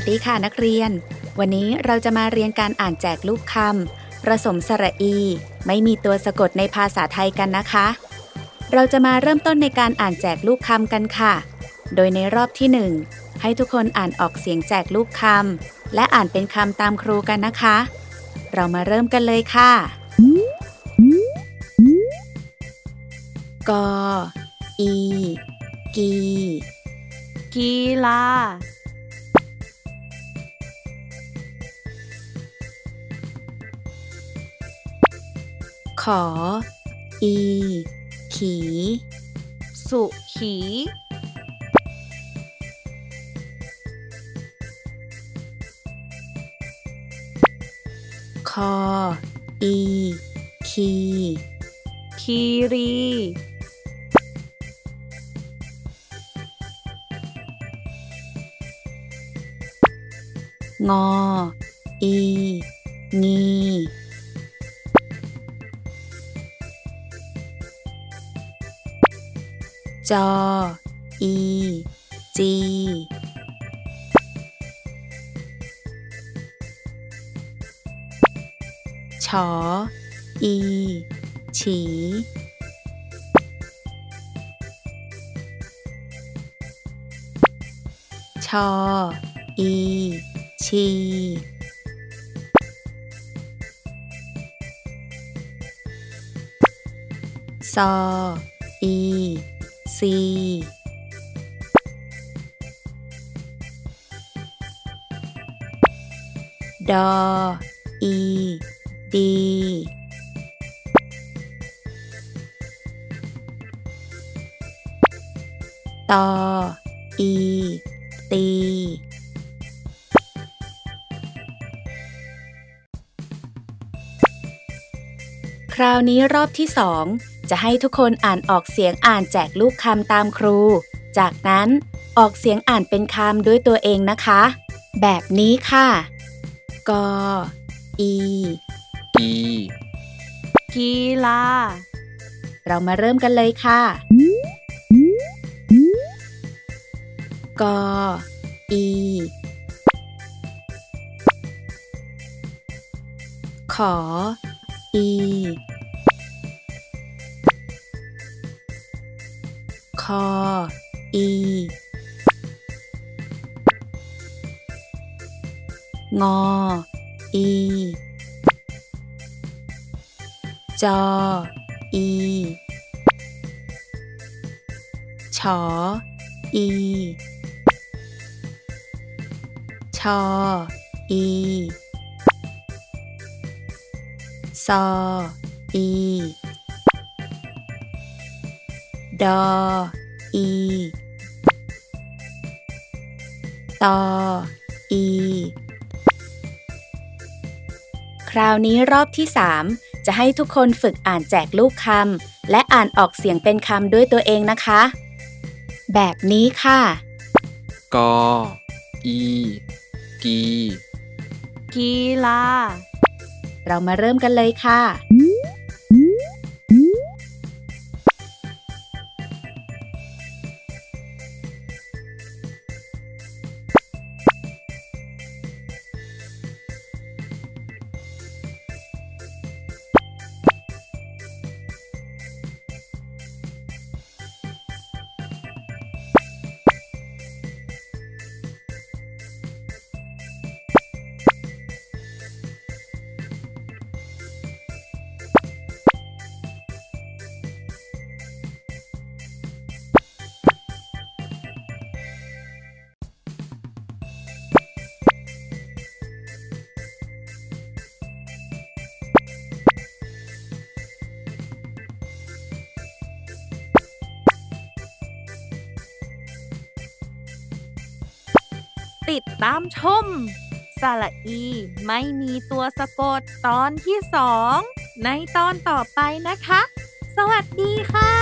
สดีค่ะนักเรียน วันนี้เราจะมาเรียนการอ่านแจกลูกคำประสมสระอี ไม่มีตัวสะกดในภาษาไทยกันนะคะ เราจะมาเริ่มต้นในการอ่านแจกลูกคำกันค่ะ โดยในรอบที่หนึ่งให้ทุกคนอ่านออกเสียงแจกลูกคำและอ่านเป็นคำตามครูกันนะคะ เรามาเริ่มกันเลยค่ะกออีกีกีฬา ขอ อี ขี สุขี คอ อี คี คีรี งอ อี งี จออีจีชออีฉีชออีชี ซออีซีดอ อี ดี ตอ อี ตี คราวนี้รอบที่สอง จะให้ทุกคนอ่านออกเสียงอ่านแจกลูกคำตามครู จากนั้นออกเสียงอ่านเป็นคำด้วยตัวเองนะคะ แบบนี้ค่ะ กอ อี กีกีฬาเรามาเริ่มกันเลยค่ะ กอ อี ขอ อี คอ อีงอ อี จอ อีชออี ชอ อีซอ อี ดอ อีตอ อี คราวนี้รอบที่ 3 จะให้ทุกคนฝึกอ่านแจกลูกคำและอ่านออกเสียงเป็นคำด้วยตัวเองนะคะ แบบนี้ค่ะ กอ อี กี กีฬาเรามาเริ่มกันเลยค่ะ ติดตามชมสระอีไม่มีตัวสะกดตอนที่สองในตอนต่อไปนะคะ สวัสดีค่ะ